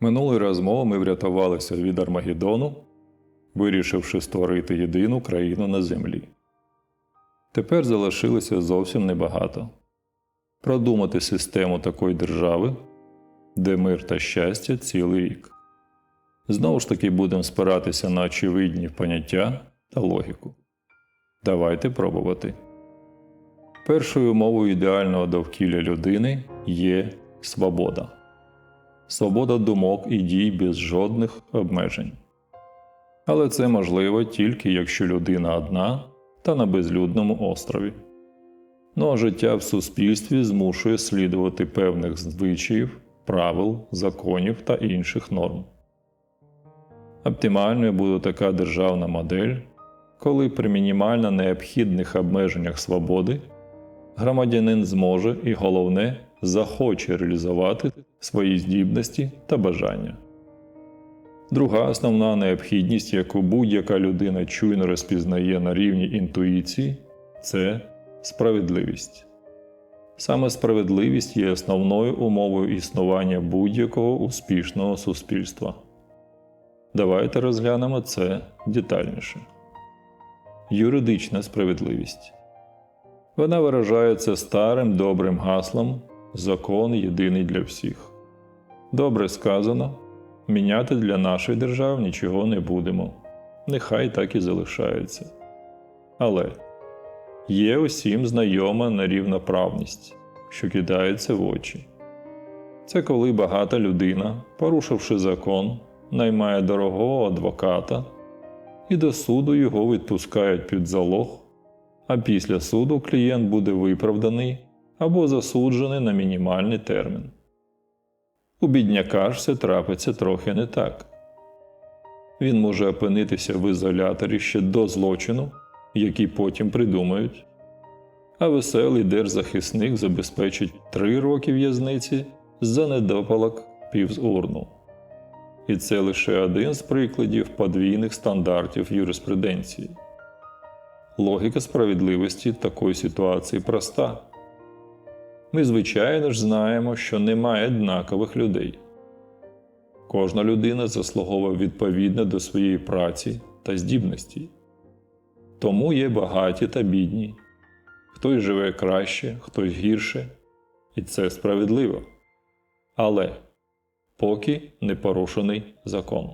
Минулої розмови ми врятувалися від Армагеддону, вирішивши створити єдину країну на землі. Тепер залишилося зовсім небагато продумати систему такої держави, де мир та щастя цілий рік. Знову ж таки будемо спиратися на очевидні поняття та логіку. Давайте пробувати. Першою умовою ідеального довкілля людини є свобода. Свобода думок і дій без жодних обмежень. Але це можливо тільки якщо людина одна та на безлюдному острові. Ну а життя в суспільстві змушує слідувати певних звичаїв, правил, законів та інших норм. Оптимальною буде така державна модель, коли при мінімально необхідних обмеженнях свободи громадянин зможе і головне захоче реалізувати свої здібності та бажання. Друга основна необхідність, яку будь-яка людина чуйно розпізнає на рівні інтуїції, це справедливість. Саме справедливість є основною умовою існування будь-якого успішного суспільства. Давайте розглянемо це детальніше. Юридична справедливість. Вона виражається старим добрим гаслом Закон єдиний для всіх. Добре сказано, міняти для нашої держави нічого не будемо. Нехай так і залишається. Але є усім знайома нерівноправність, що кидається в очі. Це коли багата людина, порушивши закон, наймає дорогого адвоката і до суду його відпускають під залог, а після суду клієнт буде виправданий або засуджений на мінімальний термін. У бідняка ж все трапиться трохи не так. Він може опинитися в ізоляторі ще до злочину, який потім придумають, а веселий держзахисник забезпечить три роки в'язниці за недопалок півзурну. І це лише один з прикладів подвійних стандартів юриспруденції. Логіка справедливості такої ситуації проста. Ми, звичайно ж, знаємо, що немає однакових людей. Кожна людина заслуговує відповідно до своєї праці та здібності. Тому є багаті та бідні, хтось живе краще, хтось гірше, і це справедливо. Але поки не порушений закон.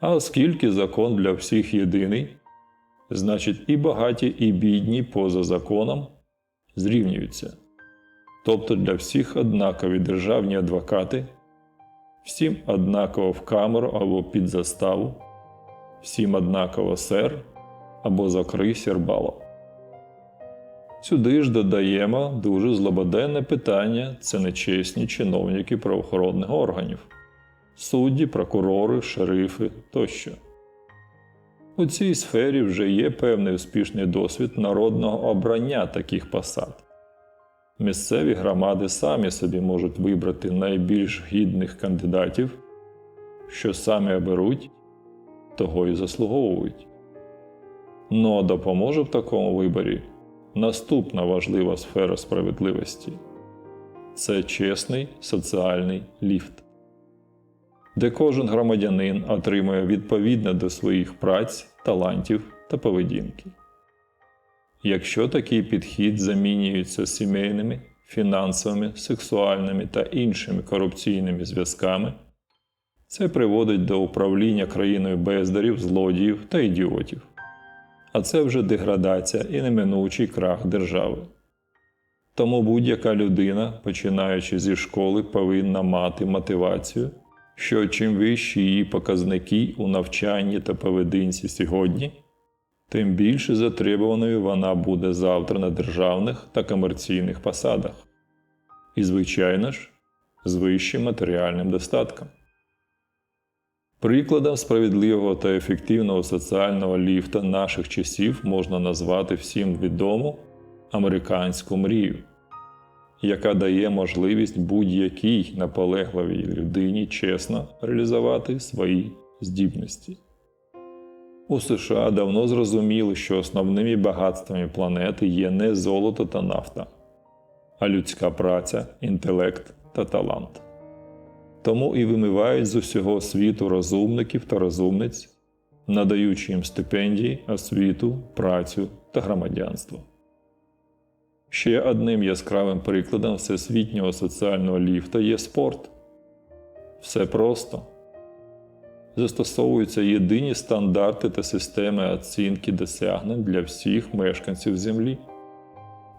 А оскільки закон для всіх єдиний, значить і багаті, і бідні поза законом зрівнюються. Тобто для всіх однакові державні адвокати, всім однаково в камеру або під заставу, всім однаково сер або закрий сірбало. Сюди ж додаємо дуже злободенне питання це нечесні чиновники правоохоронних органів, судді, прокурори, шерифи тощо. У цій сфері вже є певний успішний досвід народного обрання таких посад. Місцеві громади самі собі можуть вибрати найбільш гідних кандидатів, що самі оберуть, того і заслуговують. Но допоможе в такому виборі наступна важлива сфера справедливості це чесний соціальний ліфт, де кожен громадянин отримує відповідно до своїх праць, талантів та поведінки. Якщо такий підхід замінюється сімейними, фінансовими, сексуальними та іншими корупційними зв'язками, це приводить до управління країною бездарів, злодіїв та ідіотів. А це вже деградація і неминучий крах держави. Тому будь-яка людина, починаючи зі школи, повинна мати мотивацію, що чим вищі її показники у навчанні та поведінці сьогодні тим більше затребуваною вона буде завтра на державних та комерційних посадах. І, звичайно ж, з вищим матеріальним достатком. Прикладом справедливого та ефективного соціального ліфта наших часів можна назвати всім відому американську мрію, яка дає можливість будь-якій наполегливій людині чесно реалізувати свої здібності. У США давно зрозуміли, що основними багатствами планети є не золото та нафта, а людська праця, інтелект та талант. тому і вимивають з усього світу розумників та розумниць, надаючи їм стипендії, освіту, працю та громадянство. Ще одним яскравим прикладом всесвітнього соціального ліфта є спорт. Все просто. Застосовуються єдині стандарти та системи оцінки досягнень для всіх мешканців Землі.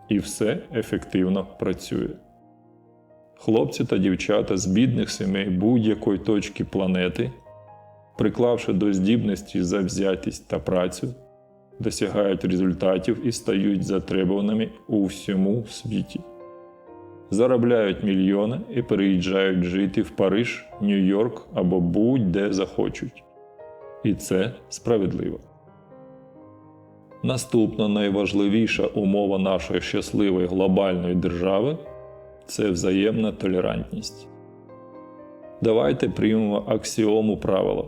І все ефективно працює. Хлопці та дівчата з бідних сімей будь-якої точки планети, приклавши до здібності завзятість та працю, досягають результатів і стають затребуваними у всьому світі. Заробляють мільйони і переїжджають жити в Париж, Нью-Йорк або будь-де захочуть. І це справедливо. Наступна найважливіша умова нашої щасливої глобальної держави це взаємна толерантність. Давайте приймемо аксіому правила.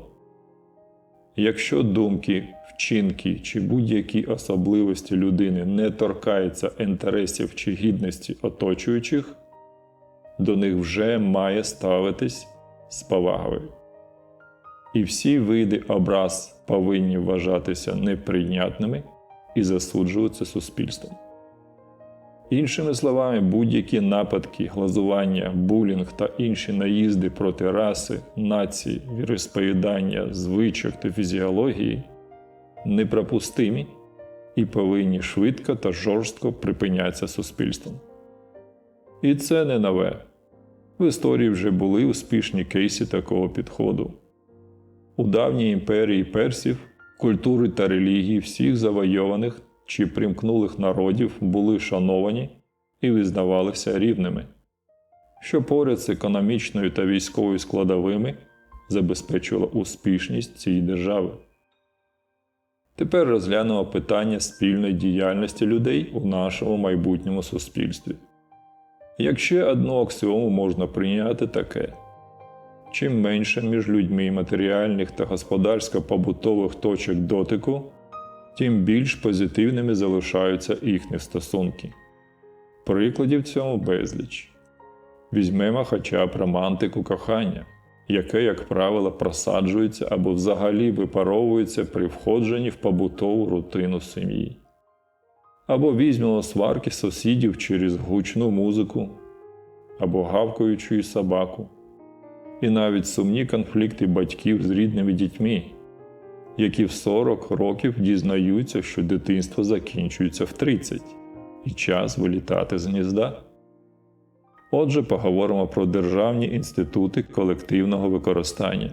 Якщо думки, вчинки чи будь-які особливості людини не торкаються інтересів чи гідності оточуючих, до них вже має ставитись з повагою. І всі види образ повинні вважатися неприйнятними і засуджуватися суспільством. Іншими словами, будь-які нападки, глазування, булінг та інші наїзди проти раси, нації, віросповідання, звичок та фізіології неприпустимі і повинні швидко та жорстко припинятися суспільством. І це не нове. В історії вже були успішні кейси такого підходу. У давній імперії персів культури та релігії всіх завойованих чи примкнулих народів були шановані і визнавалися рівними, що поряд з економічною та військовою складовими забезпечувало успішність цієї держави. Тепер розглянемо питання спільної діяльності людей у нашому майбутньому суспільстві. Якщо одну аксіому можна прийняти таке, чим менше між людьми матеріальних та господарсько-побутових точок дотику, тим більш позитивними залишаються їхні стосунки. Прикладів цьому безліч. Візьмемо хоча б романтику кохання, яке, як правило, просаджується або взагалі випаровується при входженні в побутову рутину сім'ї. Або візьмемо сварки сусідів через гучну музику, або гавкаючу собаку, і навіть сумні конфлікти батьків з рідними дітьми, які в 40 років дізнаються, що дитинство закінчується в 30 і час вилітати з гнізда. Отже, поговоримо про державні інститути колективного використання,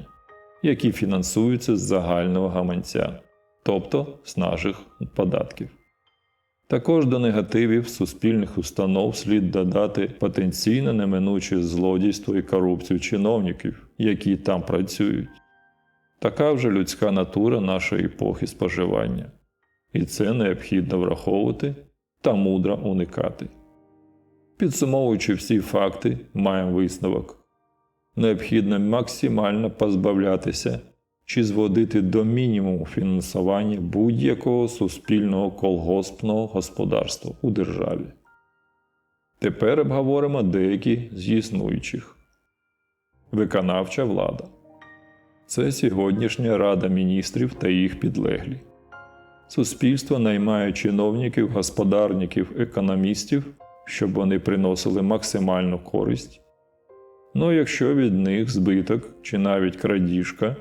які фінансуються з загального гаманця, тобто з наших податків. Також до негативів суспільних установ слід додати потенційно неминуче злодійство і корупцію чиновників, які там працюють. Така вже людська натура нашої епохи споживання, і це необхідно враховувати та мудро уникати. Підсумовуючи всі факти, маємо висновок. Необхідно максимально позбавлятися чи зводити до мінімуму фінансування будь-якого суспільного колгоспного господарства у державі. Тепер обговоримо деякі з існуючих. Виконавча влада це сьогоднішня Рада міністрів та їх підлеглі. Суспільство наймає чиновників, господарників, економістів, щоб вони приносили максимальну користь. Ну якщо від них збиток чи навіть крадіжка,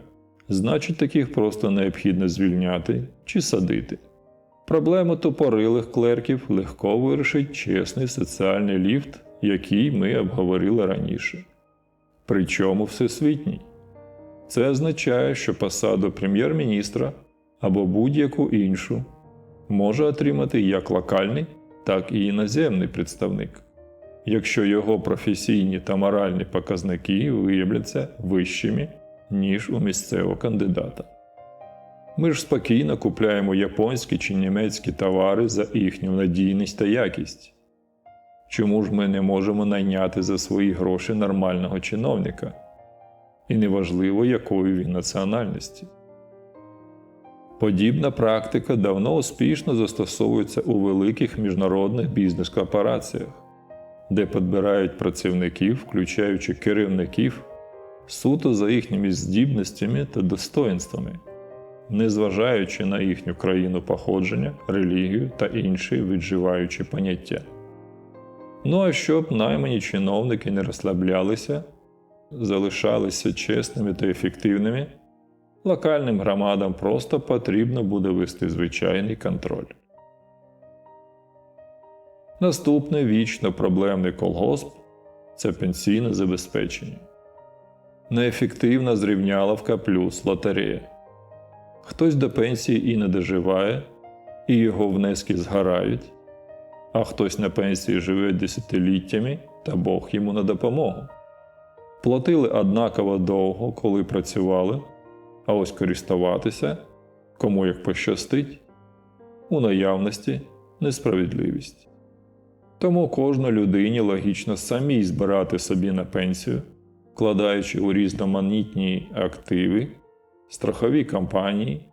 значить таких просто необхідно звільняти чи садити. Проблему тупорилих клерків легко вирішить чесний соціальний ліфт, який ми обговорили раніше. Причому всесвітній. Це означає, що посаду прем'єр-міністра або будь-яку іншу може отримати як локальний, так і іноземний представник, якщо його професійні та моральні показники виявляться вищими, ніж у місцевого кандидата. Ми ж спокійно купляємо японські чи німецькі товари за їхню надійність та якість. Чому ж ми не можемо найняти за свої гроші нормального чиновника? І неважливо, якої він національності. Подібна практика давно успішно застосовується у великих міжнародних бізнес-корпораціях, де підбирають працівників, включаючи керівників, суто за їхніми здібностями та достоинствами, незважаючи на їхню країну походження, релігію та інші відживаючі поняття. Ну а щоб наймані чиновники не розслаблялися, залишалися чесними та ефективними, локальним громадам просто потрібно буде вести звичайний контроль. Наступний вічно проблемний колгосп це пенсійне забезпечення. Неефективна зрівняловка плюс лотерея. Хтось до пенсії і не доживає, і його внески згорають, а хтось на пенсії живе десятиліттями та Бог йому на допомогу. Платили однаково довго, коли працювали, а ось користуватися, кому як пощастить, у наявності несправедливість. Тому кожній людині логічно самій збирати собі на пенсію, вкладаючи у різноманітні активи, страхові компанії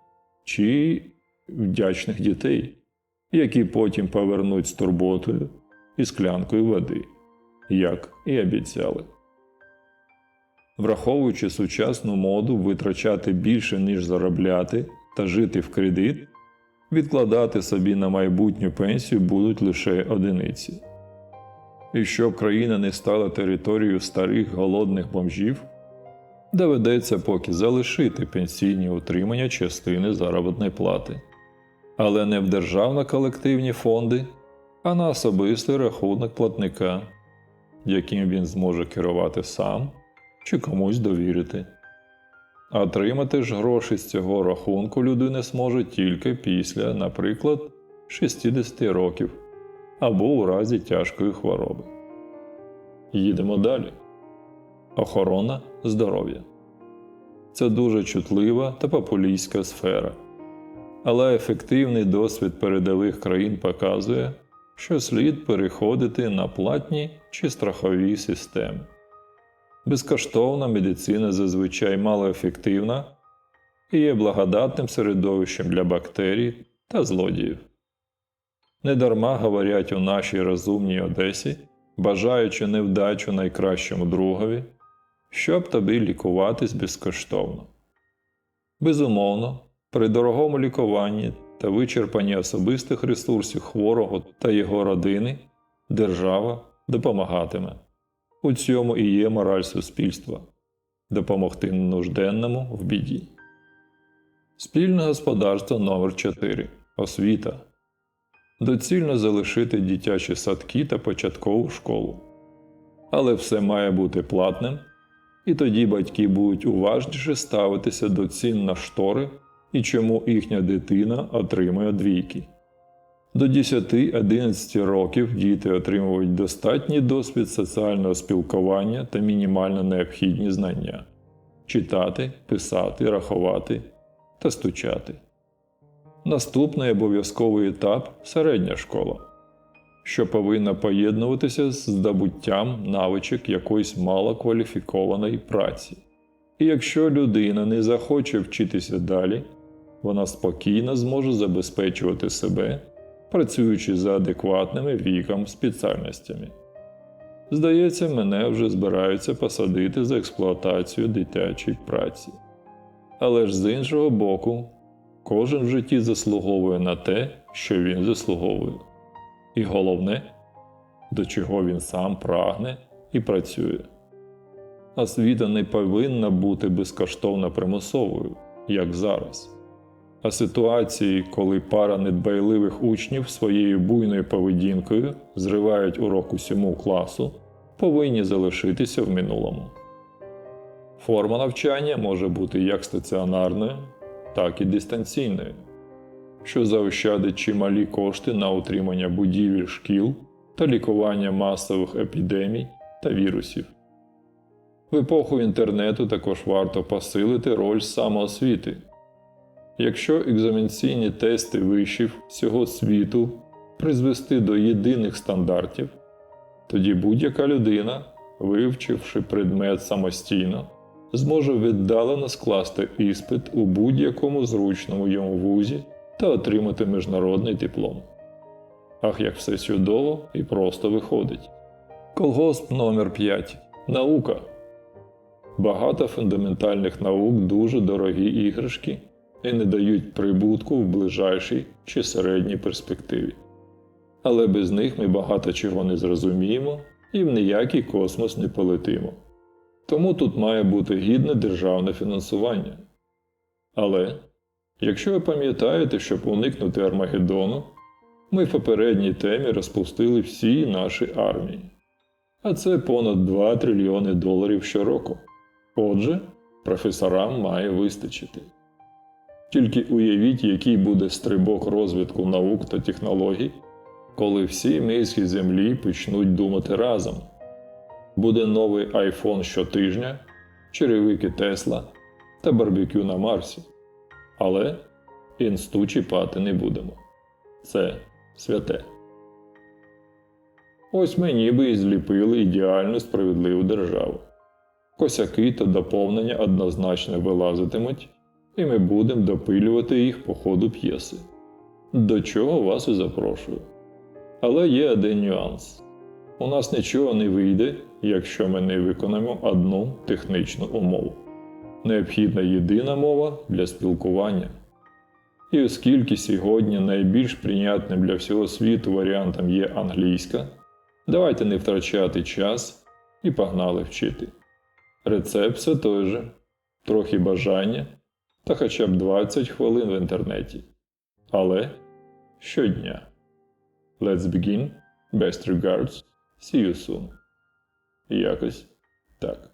чи вдячних дітей, які потім повернуть з турботою і склянкою води, як і обіцяли. Враховуючи сучасну моду витрачати більше, ніж заробляти, та жити в кредит, відкладати собі на майбутню пенсію будуть лише одиниці. І щоб країна не стала територією старих голодних бомжів, доведеться поки залишити пенсійні утримання частини заробітної плати, але не в державно-колективні фонди, а на особистий рахунок платника, яким він зможе керувати сам чи комусь довірити. А Отримати ж гроші з цього рахунку людина зможе тільки після, наприклад, 60 років або у разі тяжкої хвороби. Їдемо далі. Охорона здоров'я. Це дуже чутлива та популістська сфера. Але ефективний досвід передових країн показує, що слід переходити на платні чи страхові системи. Безкоштовна медицина зазвичай малоефективна і є благодатним середовищем для бактерій та злодіїв. Недарма говорять у нашій розумній Одесі, бажаючи невдачу найкращому другові, щоб тобі лікуватись безкоштовно. Безумовно, при дорогому лікуванні та вичерпанні особистих ресурсів хворого та його родини держава допомагатиме. У цьому і є мораль суспільства допомогти нужденному в біді. Спільне господарство номер 4 Освіта. Доцільно залишити дитячі садки та початкову школу. Але все має бути платним, і тоді батьки будуть уважніше ставитися до цін на штори і чому їхня дитина отримує двійки. До 10-11 років діти отримують достатній досвід соціального спілкування та мінімально необхідні знання читати, писати, рахувати та стучати. Наступний обов'язковий етап середня школа, що повинна поєднуватися з здобуттям навичок якоїсь малокваліфікованої праці. І якщо людина не захоче вчитися далі, вона спокійно зможе забезпечувати себе працюючи за адекватними віком спеціальностями. Здається, мене вже збираються посадити за експлуатацію дитячої праці. Але ж з іншого боку, кожен в житті заслуговує на те, що він заслуговує. І головне, до чого він сам прагне і працює. Освіта не повинна бути безкоштовно примусовою, як зараз а ситуації, коли пара недбайливих учнів своєю буйною поведінкою зривають урок усьому класу, повинні залишитися в минулому. Форма навчання може бути як стаціонарною, так і дистанційною, що заощадить чималі кошти на утримання будівель шкіл та лікування масових епідемій та вірусів. В епоху інтернету також варто посилити роль самоосвіти. Якщо екзаменційні тести вишів всього світу призвести до єдиних стандартів, тоді будь-яка людина, вивчивши предмет самостійно, зможе віддалено скласти іспит у будь-якому зручному йому вузі та отримати міжнародний диплом. Ах, як все чудово і просто виходить. Колгосп номер 5 Наука. Багато фундаментальних наук дуже дорогі іграшки і не дають прибутку в ближайшій чи середній перспективі. Але без них ми багато чого не зрозуміємо і в ніякий космос не полетимо. Тому тут має бути гідне державне фінансування. Але, якщо ви пам'ятаєте, щоб уникнути Армагеддону, ми в попередній темі розпустили всі наші армії. А це понад 2 трильйони доларів щороку. Отже, професорам має вистачити. Тільки уявіть, який буде стрибок розвитку наук та технологій, коли всі мізки Землі почнуть думати разом. Буде новий iPhone щотижня, черевики Тесла та барбекю на Марсі. Але інсту чіпати не будемо. Це святе. Ось ми ніби і зліпили ідеальну справедливу державу. Косяки та доповнення однозначно вилазитимуть, і ми будемо допилювати їх по ходу п'єси. До чого вас і запрошую. Але є один нюанс: у нас нічого не вийде, якщо ми не виконаємо одну технічну умову. Необхідна єдина мова для спілкування. І оскільки сьогодні найбільш прийнятним для всього світу варіантом є англійська, давайте не втрачати час і погнали вчити. Рецепт все той же, трохи бажання та хоча б 20 хвилин в інтернеті. Але щодня. Let's begin. Best regards. See you soon. Якось так.